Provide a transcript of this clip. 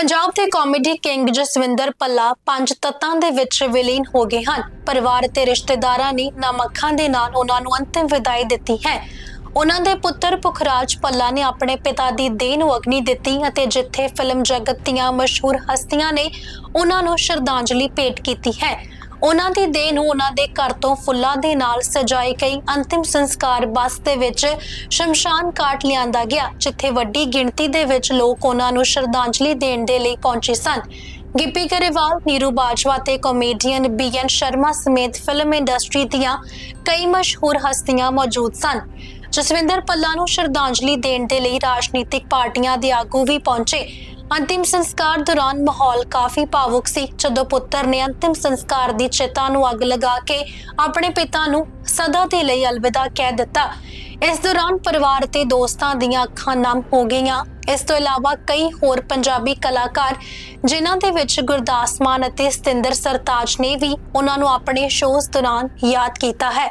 ਪੰਜਾਬ ਦੇ comedy king Jaswinder ਪੱਲਾ ਪੰਜ ਤੱਤਾਂ ਦੇ ਵਿੱਚ ਵਿਲੀਨ ਹੋ ਗਏ ਹਨ। ਪਰਿਵਾਰ ਤੇ ਰਿਸ਼ਤੇਦਾਰਾਂ ਨੇ ਨਮੱਖਾਂ ਦੇ ਨਾਲ ਉਹਨਾਂ ਨੂੰ ਅੰਤਿਮ ਵਿਦਾਈ ਦਿੱਤੀ ਹੈ। ਉਹਨਾਂ ਦੇ ਪੁੱਤਰ ਪੁਖਰਾਜ ਪੱਲਾ ਨੇ ਆਪਣੇ ਪਿਤਾ ਦੀ ਦੇਹ ਨੂੰ ਅਗਨੀ ਦਿੱਤੀ ਅਤੇ ਜਿੱਥੇ ਫਿਲਮ ਜਗਤ ਦੀਆਂ ਮਸ਼ਹੂਰ ਹਸਤੀਆਂ ਨੇ, ਉਹਨਾਂ ਨੂੰ ਸ਼ਰਧਾਂਜਲੀ ਭੇਟ ਕੀਤੀ ਹੈ। ਉਹਨਾਂ ਦੀ ਦੇਹ ਨੂੰ ਉਹਨਾਂ ਦੇ ਘਰ ਤੋਂ ਫੁੱਲਾਂ ਦੇ ਨਾਲ ਸਜਾਈ ਗਈ ਅੰਤਿਮ ਸੰਸਕਾਰ ਬੱਸ ਦੇ ਵਿੱਚ ਸ਼ਮਸ਼ਾਨ ਘਾਟ ਲਿਆਂਦਾ ਗਿਆ, ਜਿੱਥੇ ਵੱਡੀ ਗਿਣਤੀ ਦੇ ਵਿੱਚ ਲੋਕ ਉਹਨਾਂ ਨੂੰ ਸ਼ਰਧਾਂਜਲੀ ਦੇਣ ਦੇ ਲਈ ਪਹੁੰਚੇ ਸਨ। ਗਿੱਪੀ ਗਰੇਵਾਲ, ਨੀਰੂ ਬਾਜਵਾ ਤੇ ਕਾਮੇਡੀਅਨ ਬੀਐਨ ਸ਼ਰਮਾ ਸਮੇਤ ਫਿਲਮ ਇੰਡਸਟਰੀ ਦੀਆਂ ਕਈ ਮਸ਼ਹੂਰ ਹਸਤੀਆਂ ਮੌਜੂਦ ਸਨ, ਜਸਵਿੰਦਰ ਪੱਲਾ ਨੂੰ ਸ਼ਰਧਾਂਜਲੀ ਦੇਣ ਦੇ ਲਈ ਰਾਜਨੀਤਿਕ ਪਾਰਟੀਆਂ ਦੇ ਆਗੂ ਵੀ ਪਹੁੰਚੇ। ਅੰਤਿਮ ਸੰਸਕਾਰ ਦੌਰਾਨ ਮਾਹੌਲ ਕਾਫੀ ਭਾਵੁਕ ਸੀ, ਜਦੋਂ ਪੁੱਤਰ ਨੇ ਅੰਤਿਮ ਸੰਸਕਾਰ ਦੀ ਚਿਤਾ ਨੂੰ ਅੱਗ ਲਗਾ ਕੇ ਆਪਣੇ ਪਿਤਾ ਨੂੰ ਸਦਾ ਦੇ ਲਈ ਅਲਵਿਦਾ ਕਹਿ ਦਿੱਤਾ। ਇਸ ਦੌਰਾਨ ਪਰਿਵਾਰ ਤੇ ਦੋਸਤਾਂ ਦੀਆਂ ਅੱਖਾਂ ਨਮ ਹੋ ਗਈਆਂ। ਇਸ ਤੋਂ ਇਲਾਵਾ ਕਈ ਹੋਰ ਪੰਜਾਬੀ ਕਲਾਕਾਰ, ਜਿਨ੍ਹਾਂ ਦੇ ਵਿੱਚ ਗੁਰਦਾਸ ਮਾਨ ਅਤੇ ਸਤਿੰਦਰ ਸਰਤਾਜ ਨੇ ਵੀ ਉਹਨਾਂ ਨੂੰ ਆਪਣੇ ਸ਼ੋਜ਼ ਦੌਰਾਨ ਯਾਦ ਕੀਤਾ ਹੈ।